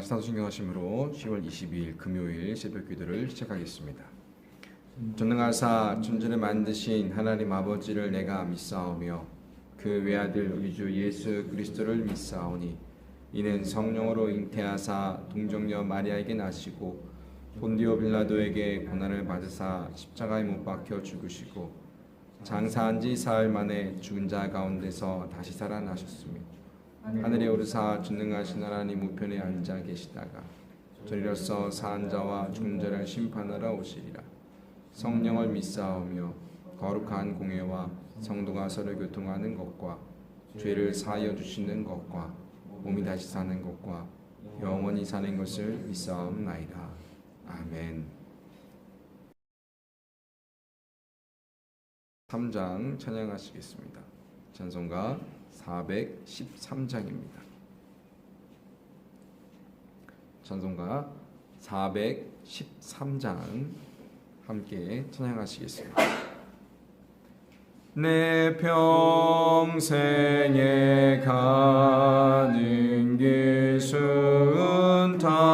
사도신경 하심으로 10월 22일 금요일 새벽 기도를 시작하겠습니다. 전능하사 천지를 만드신 하나님 아버지를 내가 믿사오며 그 외아들 우리 주 예수 그리스도를 믿사오니 이는 성령으로 잉태하사 동정녀 마리아에게 나시고 본디오 빌라도에게 고난을 받으사 십자가에 못 박혀 죽으시고 장사한 지 사흘 만에 죽은 자 가운데서 다시 살아나셨으며 하늘에 오르사 전능하신 하나님 우편에 앉아 계시다가 저리로서 사한 자와 죽은 자를 심판하러 오시리라. 성령을 믿사오며 거룩한 공예와 성도가 서로 교통하는 것과 죄를 사하여 주시는 것과 몸이 다시 사는 것과 영원히 사는 것을 믿사옵나이다. 아멘. 3장 찬양하시겠습니다. 찬송가 413장입니다. 찬송가 413장 함께 찬양하시겠습니다. 내 평생에 가는 길 순탄하여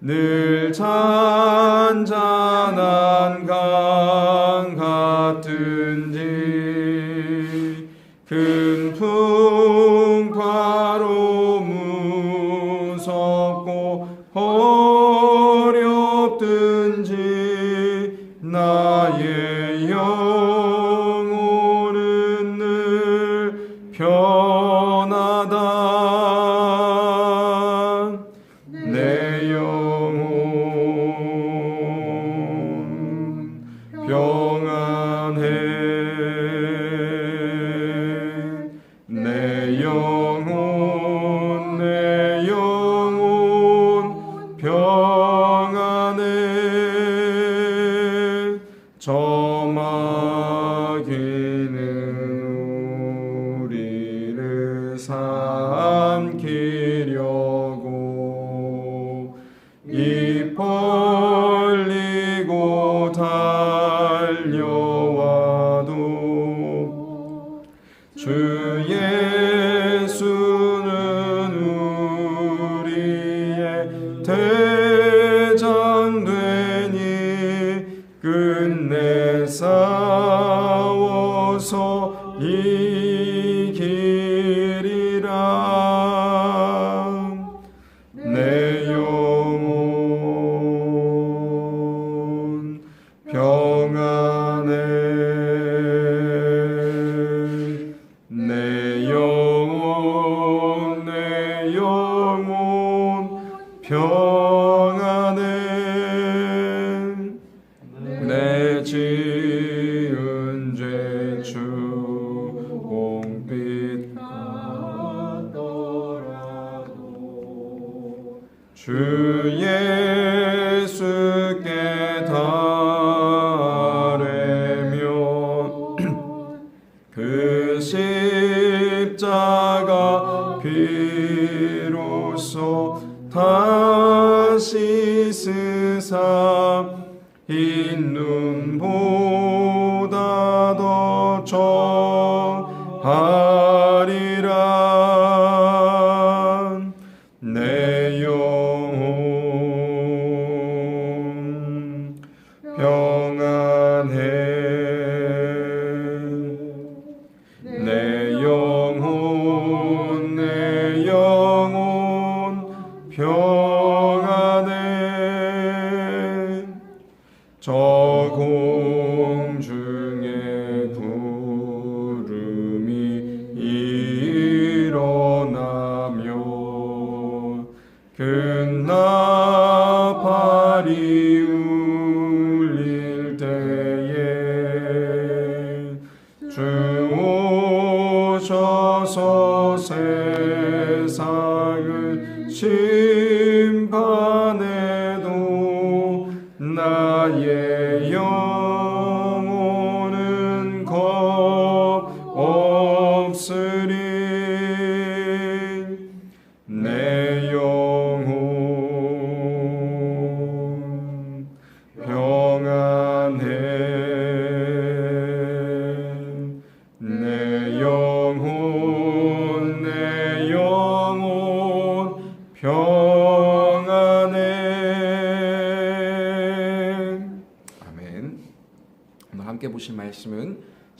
늘 잔잔한 강 같은지 큰 풍파로 무섭고 어렵든지 나의 영 삼키려고. 입벌 평안 십자가 비로소 다시 저공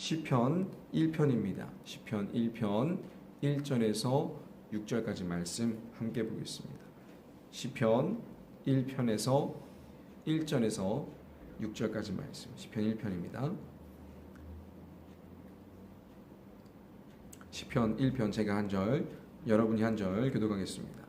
시편 1편입니다. 시편 1편 1절에서 6절까지 말씀 함께 보겠습니다. 시편 1편에서 1절에서 6절까지 말씀. 시편 1편입니다. 시편 1편 제가 한 절, 여러분이 한 절 교독하겠습니다.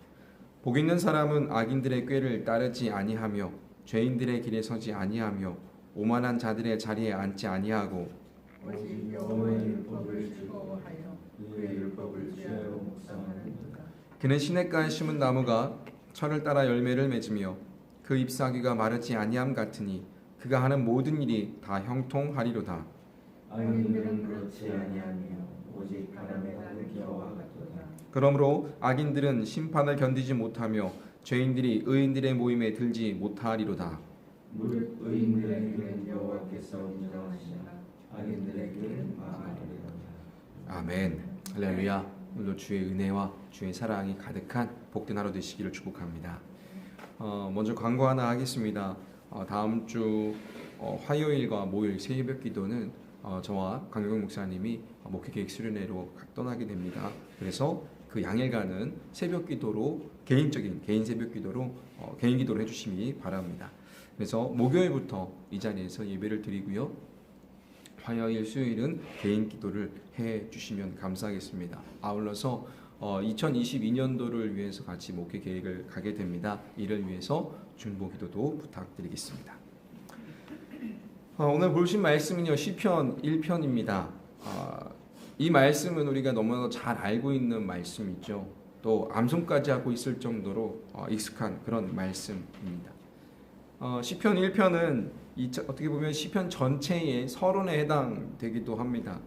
복 있는 사람은 악인들의 꾀를 따르지 아니하며 죄인들의 길에 서지 아니하며 오만한 자들의 자리에 앉지 아니하고 오직 여호와의 율법을 즐거워하여 그의 율법을 취하여 묵상하느니라. 그는 시냇가에 심은 나무가 철을 따라 열매를 맺으며 그 잎사귀가 마르지 아니함 같으니 그가 하는 모든 일이 다 형통하리로다. 악인들은 그렇지 아니하며 오직 바람에 가는 기와와 같도다. 그러므로 악인들은 심판을 견디지 못하며 죄인들이 의인들의 모임에 들지 못하리로다. 무릇 의인들의 길은 여호와께서 인정하시나 아멘. 할렐루야. 오늘도 주의 은혜와 주의 사랑이 가득한 복된 하루 되시기를 축복합니다. 어, 먼저 광고 하나 하겠습니다. 어, 다음 주 어, 화요일과 목요일 새벽 기도는 어, 저와 강경 목사님이 목회 계획 수련회로 떠나게 됩니다. 그래서 그 양일간은 새벽 기도로 개인적인 개인 새벽 기도로 어, 개인 기도를 해주시기 바랍니다. 그래서 목요일부터 이 자리에서 예배를 드리고요. 화요일, 수요일은 개인 기도를 해 주시면 감사하겠습니다. 아울러서 어, 2022년도를 위해서 같이 목회 계획을 가게 됩니다. 이를 위해서 중보 기도도 부탁드리겠습니다. 어, 오늘 보신 말씀은요 시편 1편입니다. 어, 이 말씀은 우리가 너무나 잘 알고 있는 말씀이죠. 또 암송까지 하고 있을 정도로 어, 익숙한 그런 말씀입니다. 어, 시편 1편은 이, 어떻게 보면 시편 전체의 서론에 해당되기도 합니다.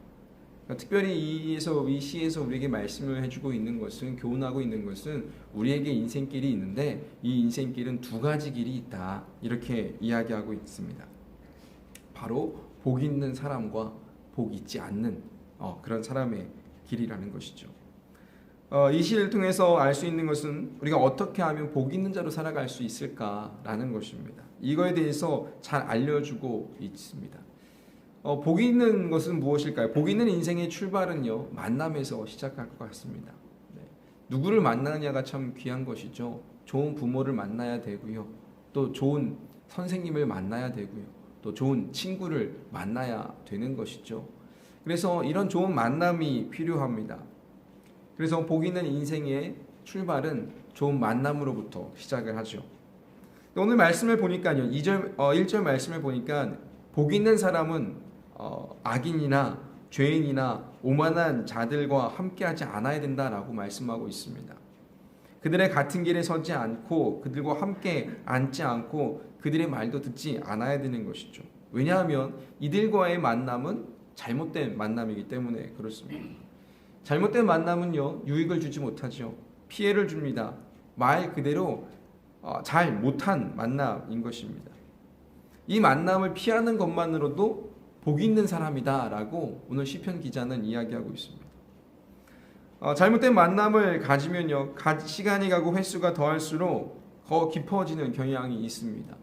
그러니까 특별히 이에서 이 시에서 우리에게 말씀을 해주고 있는 것은 교훈하고 있는 것은 우리에게 인생길이 있는데 이 인생길은 두 가지 길이 있다 이렇게 이야기하고 있습니다. 바로 복 있는 사람과 복 있지 않는 어, 그런 사람의 길이라는 것이죠. 어, 이 시를 통해서 알 수 있는 것은 우리가 어떻게 하면 복 있는 자로 살아갈 수 있을까라는 것입니다. 이거에 대해서 잘 알려주고 있습니다. 어, 복 있는 것은 무엇일까요? 복 있는 인생의 출발은요 만남에서 시작할 것 같습니다. 네. 누구를 만나느냐가 참 귀한 것이죠. 좋은 부모를 만나야 되고요. 또 좋은 선생님을 만나야 되고요. 또 좋은 친구를 만나야 되는 것이죠. 그래서 이런 좋은 만남이 필요합니다. 그래서 복 있는 인생의 출발은 좋은 만남으로부터 시작을 하죠. 오늘 말씀을 보니까요. 2절, 어, 1절 말씀을 보니까 복 있는 사람은 어, 악인이나 죄인이나 오만한 자들과 함께하지 않아야 된다라고 말씀하고 있습니다. 그들의 같은 길에 서지 않고 그들과 함께 앉지 않고 그들의 말도 듣지 않아야 되는 것이죠. 왜냐하면 이들과의 만남은 잘못된 만남이기 때문에 그렇습니다. 잘못된 만남은요 유익을 주지 못하죠. 피해를 줍니다. 말 그대로 어, 잘 못한 만남인 것입니다. 이 만남을 피하는 것만으로도 복 있는 사람이다 라고 오늘 시편 기자는 이야기하고 있습니다. 어, 잘못된 만남을 가지면요 가, 시간이 가고 횟수가 더할수록 더 깊어지는 경향이 있습니다.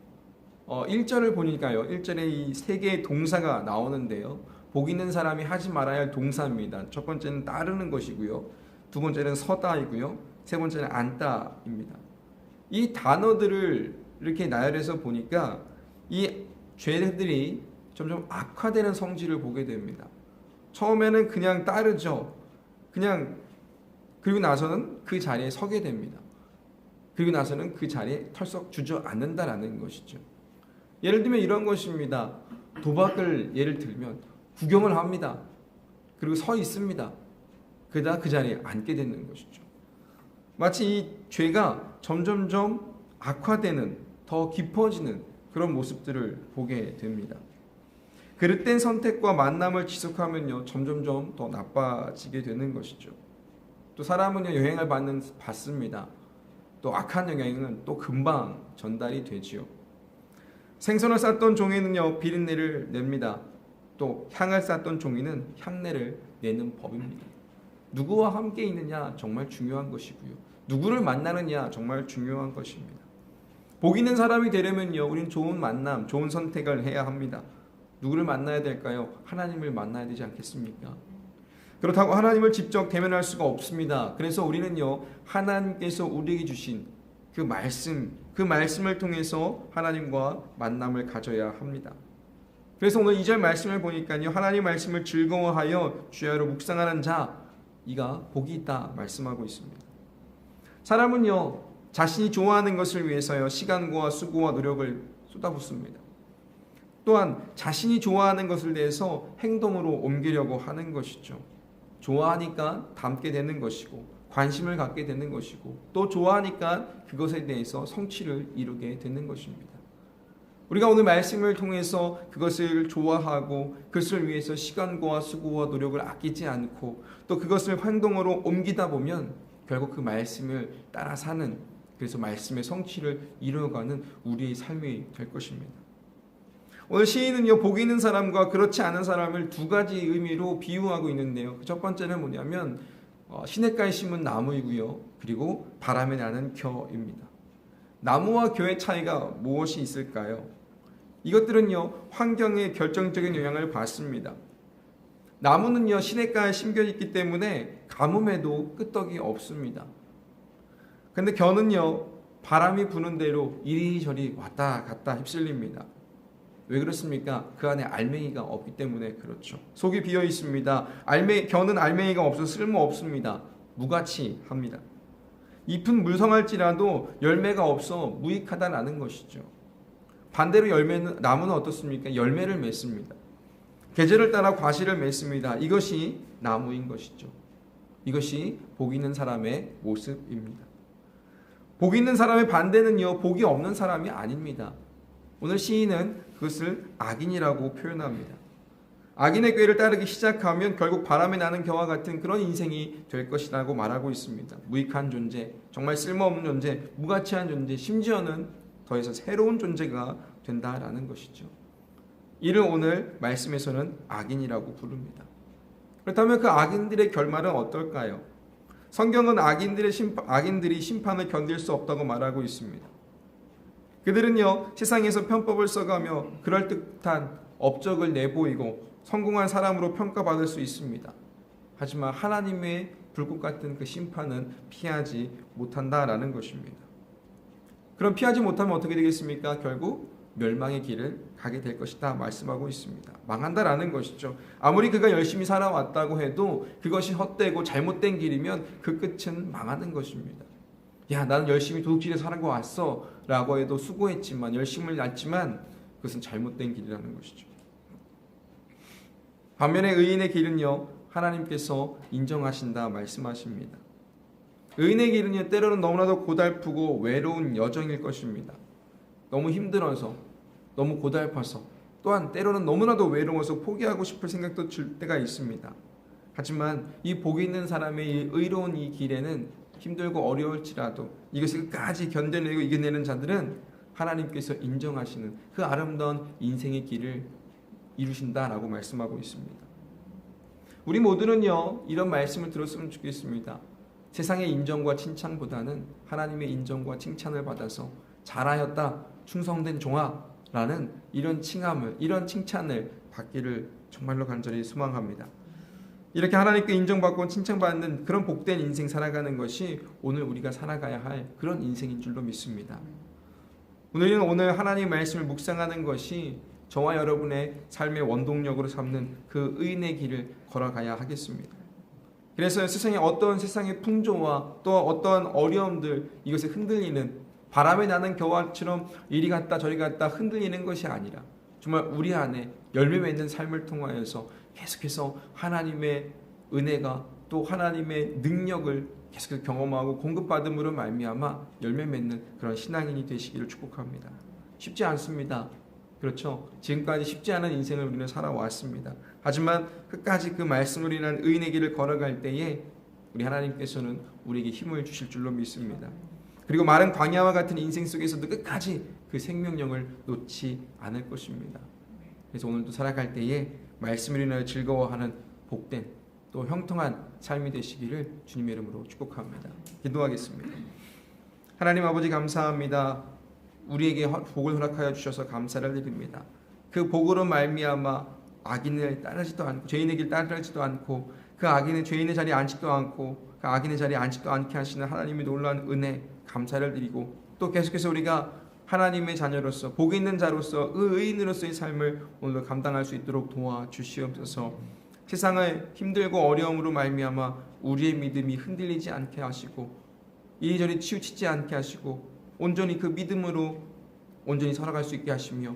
어, 1절을 보니까요 1절에 이 세 개의 동사가 나오는데요 복 있는 사람이 하지 말아야 할 동사입니다. 첫 번째는 따르는 것이고요. 두 번째는 서다이고요. 세 번째는 안다입니다. 이 단어들을 이렇게 나열해서 보니까 이 죄들이 점점 악화되는 성질을 보게 됩니다. 처음에는 그냥 따르죠. 그냥 그리고 나서는 그 자리에 서게 됩니다. 그리고 나서는 그 자리에 털썩 주저앉는다라는 것이죠. 예를 들면 이런 것입니다. 도박을 예를 들면 구경을 합니다. 그리고 서 있습니다. 그러다 그 자리에 앉게 되는 것이죠. 마치 이 죄가 점점점 악화되는 더 깊어지는 그런 모습들을 보게 됩니다. 그릇된 선택과 만남을 지속하면요 점점점 더 나빠지게 되는 것이죠. 또 사람은요 영향을 받는 받습니다. 또 악한 영향은 또 금방 전달이 되지요. 생선을 쌌던 종이는요 비린내를 냅니다. 또 향을 쌌던 종이는 향내를 내는 법입니다. 누구와 함께 있느냐 정말 중요한 것이고요. 누구를 만나느냐 정말 중요한 것입니다. 복 있는 사람이 되려면요, 우리는 좋은 만남, 좋은 선택을 해야 합니다. 누구를 만나야 될까요? 하나님을 만나야 되지 않겠습니까? 그렇다고 하나님을 직접 대면할 수가 없습니다. 그래서 우리는요, 하나님께서 우리에게 주신 그 말씀, 그 말씀을 통해서 하나님과 만남을 가져야 합니다. 그래서 오늘 2절 말씀을 보니까요, 하나님 말씀을 즐거워하여 주야로 묵상하는 자, 이가 복이 있다 말씀하고 있습니다. 사람은요, 자신이 좋아하는 것을 위해서요, 시간과 수고와 노력을 쏟아붓습니다. 또한 자신이 좋아하는 것을 대해서 행동으로 옮기려고 하는 것이죠. 좋아하니까 닮게 되는 것이고 관심을 갖게 되는 것이고 또 좋아하니까 그것에 대해서 성취를 이루게 되는 것입니다. 우리가 오늘 말씀을 통해서 그것을 좋아하고 그것을 위해서 시간과 수고와 노력을 아끼지 않고 또 그것을 행동으로 옮기다 보면 결국 그 말씀을 따라 사는 그래서 말씀의 성취를 이루어가는 우리의 삶이 될 것입니다. 오늘 시인은요, 복 있는 사람과 그렇지 않은 사람을 두 가지 의미로 비유하고 있는데요. 그 첫 번째는 뭐냐면, 어, 시냇가에 심은 나무이고요. 그리고 바람에 나는 겨입니다. 나무와 겨의 차이가 무엇이 있을까요? 이것들은요, 환경에 결정적인 영향을 받습니다. 나무는요, 시냇가에 심겨 있기 때문에 가뭄에도 끄떡이 없습니다. 근데 겨는요, 바람이 부는 대로 이리저리 왔다 갔다 휩쓸립니다. 왜 그렇습니까? 그 안에 알맹이가 없기 때문에 그렇죠. 속이 비어 있습니다. 알맹 겨는 알맹이가 없어 쓸모 없습니다. 무가치 합니다. 잎은 물성할지라도 열매가 없어 무익하다라는 것이죠. 반대로 열매는 나무는 어떻습니까? 열매를 맺습니다. 계절을 따라 과실을 맺습니다. 이것이 나무인 것이죠. 이것이 복 있는 사람의 모습입니다. 복 있는 사람의 반대는요, 복이 없는 사람이 아닙니다. 오늘 시인은 그것을 악인이라고 표현합니다. 악인의 꾀를 따르기 시작하면 결국 바람에 나는 겨와 같은 그런 인생이 될 것이라고 말하고 있습니다. 무익한 존재, 정말 쓸모없는 존재, 무가치한 존재, 심지어는 더해서 새로운 존재가 된다라는 것이죠. 이를 오늘 말씀에서는 악인이라고 부릅니다. 그렇다면 그 악인들의 결말은 어떨까요? 성경은 악인들의 심판, 악인들이 심판을 견딜 수 없다고 말하고 있습니다. 그들은요 세상에서 편법을 써가며 그럴 듯한 업적을 내보이고 성공한 사람으로 평가받을 수 있습니다. 하지만 하나님의 불꽃 같은 그 심판은 피하지 못한다라는 것입니다. 그럼 피하지 못하면 어떻게 되겠습니까? 결국 멸망의 길을 가게 될 것이다 말씀하고 있습니다. 망한다라는 것이죠. 아무리 그가 열심히 살아왔다고 해도 그것이 헛되고 잘못된 길이면 그 끝은 망하는 것입니다. 야, 나는 열심히 도둑질에 사는 거 왔어. 라고 해도 수고했지만, 열심을 났지만, 그것은 잘못된 길이라는 것이죠. 반면에 의인의 길은요, 하나님께서 인정하신다 말씀하십니다. 의인의 길은요, 때로는 너무나도 고달프고 외로운 여정일 것입니다. 너무 힘들어서, 너무 고달파서, 또한 때로는 너무나도 외로워서 포기하고 싶을 생각도 들 때가 있습니다. 하지만 이 복이 있는 사람의 이 의로운 이 길에는 힘들고 어려울지라도 이것을 끝까지 견뎌내고 이겨내는 자들은 하나님께서 인정하시는 그 아름다운 인생의 길을 이루신다라고 말씀하고 있습니다. 우리 모두는요 이런 말씀을 들었으면 좋겠습니다. 세상의 인정과 칭찬보다는 하나님의 인정과 칭찬을 받아서 잘하였다 충성된 종아라는 이런 칭함을 이런 칭찬을 받기를 정말로 간절히 소망합니다. 이렇게 하나님께 인정받고 칭찬받는 그런 복된 인생 살아가는 것이 오늘 우리가 살아가야 할 그런 인생인 줄로 믿습니다. 우리는 오늘 하나님 말씀을 묵상하는 것이 저와 여러분의 삶의 원동력으로 삼는 그 의인의 길을 걸어가야 하겠습니다. 그래서 세상에 어떤 세상의 풍조와 또 어떤 어려움들 이것에 흔들리는 바람에 나는 겨와처럼 이리 갔다 저리 갔다 흔들리는 것이 아니라 정말 우리 안에 열매 맺는 삶을 통하여서 계속해서 하나님의 은혜가 또 하나님의 능력을 계속해서 경험하고 공급받음으로 말미암아 열매 맺는 그런 신앙인이 되시기를 축복합니다. 쉽지 않습니다. 그렇죠. 지금까지 쉽지 않은 인생을 우리는 살아왔습니다. 하지만 끝까지 그 말씀을 인한 의인의 길을 걸어갈 때에 우리 하나님께서는 우리에게 힘을 주실 줄로 믿습니다. 그리고 마른 광야와 같은 인생 속에서도 끝까지 그 생명력을 놓지 않을 것입니다. 그래서 오늘도 살아갈 때에 말씀을 인하여 즐거워하는 복된 또 형통한 삶이 되시기를 주님의 이름으로 축복합니다. 기도하겠습니다. 하나님 아버지 감사합니다. 우리에게 허- 복을 허락하여 주셔서 감사를 드립니다. 그 복으로 말미암아 악인을 따르지도 않고 죄인의 길 따르지도 않고 그 악인의 죄인의 자리에 앉지도 않고 그 악인의 자리에 앉지도 않게 하시는 하나님의 놀라운 은혜 감사를 드리고 또 계속해서 우리가 하나님의 자녀로서 복 있는 자로서 의인으로서의 삶을 오늘 감당할 수 있도록 도와 주시옵소서. 세상을 힘들고 어려움으로 말미암아 우리의 믿음이 흔들리지 않게 하시고 이리저리 치우치지 않게 하시고 온전히 그 믿음으로 온전히 살아갈 수 있게 하시며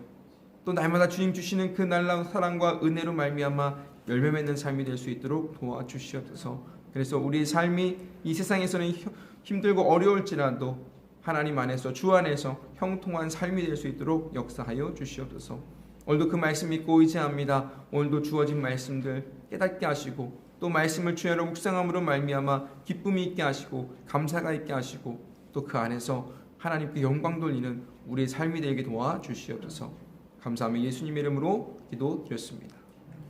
또 날마다 주님 주시는 그 날라운 사랑과 은혜로 말미암아 열매 맺는 삶이 될 수 있도록 도와주시옵소서. 그래서 우리의 삶이 이 세상에서는 혀- 힘들고 어려울지라도 하나님 안에서 주 안에서 형통한 삶이 될 수 있도록 역사하여 주시옵소서. 오늘도 그 말씀 믿고 의지합니다. 오늘도 주어진 말씀들 깨닫게 하시고 또 말씀을 주야로 묵상함으로 말미암아 기쁨이 있게 하시고 감사가 있게 하시고 또 그 안에서 하나님께 영광 돌리는 우리의 삶이 되게 도와 주시옵소서. 감사하며 예수님 이름으로 기도 드렸습니다.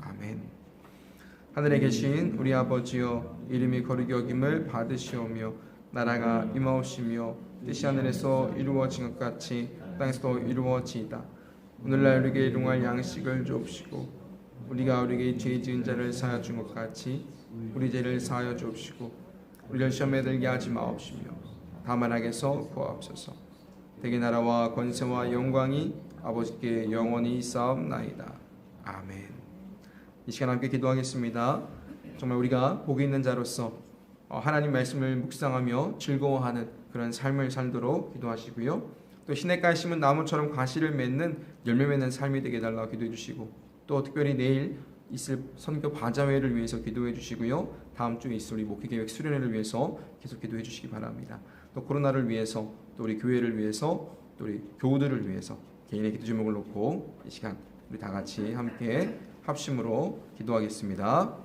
아멘. 하늘에 계신 우리 아버지여 이름이 거룩히 여김을 받으시오며 나라가 임하옵시며 뜻이 하늘에서 이루어진 것 같이 땅에서도 이루어지이다. 오늘날 우리에게 일용할 양식을 주옵시고 우리가 우리에게 죄 지은 자를 사하여 준 것 같이 우리 죄를 사하여 주옵시고 우리를 시험에 들게 하지 마옵시며 다만 악에서 구하옵소서. 대개 나라와 권세와 영광이 아버지께 영원히 싸움나이다. 아멘. 이 시간 함께 기도하겠습니다. 정말 우리가 복이 있는 자로서 어, 하나님 말씀을 묵상하며 즐거워하는 그런 삶을 살도록 기도하시고요. 또 시냇가에 심은 나무처럼 과실을 맺는 열매 맺는 삶이 되게 달라고 기도해 주시고 또 특별히 내일 있을 선교 바자회를 위해서 기도해 주시고요. 다음 주에 있을 우리 목회 계획 수련회를 위해서 계속 기도해 주시기 바랍니다. 또 코로나를 위해서 또 우리 교회를 위해서 또 우리 교우들을 위해서 개인의 기도 제목을 놓고 이 시간 우리 다 같이 함께 합심으로 기도하겠습니다.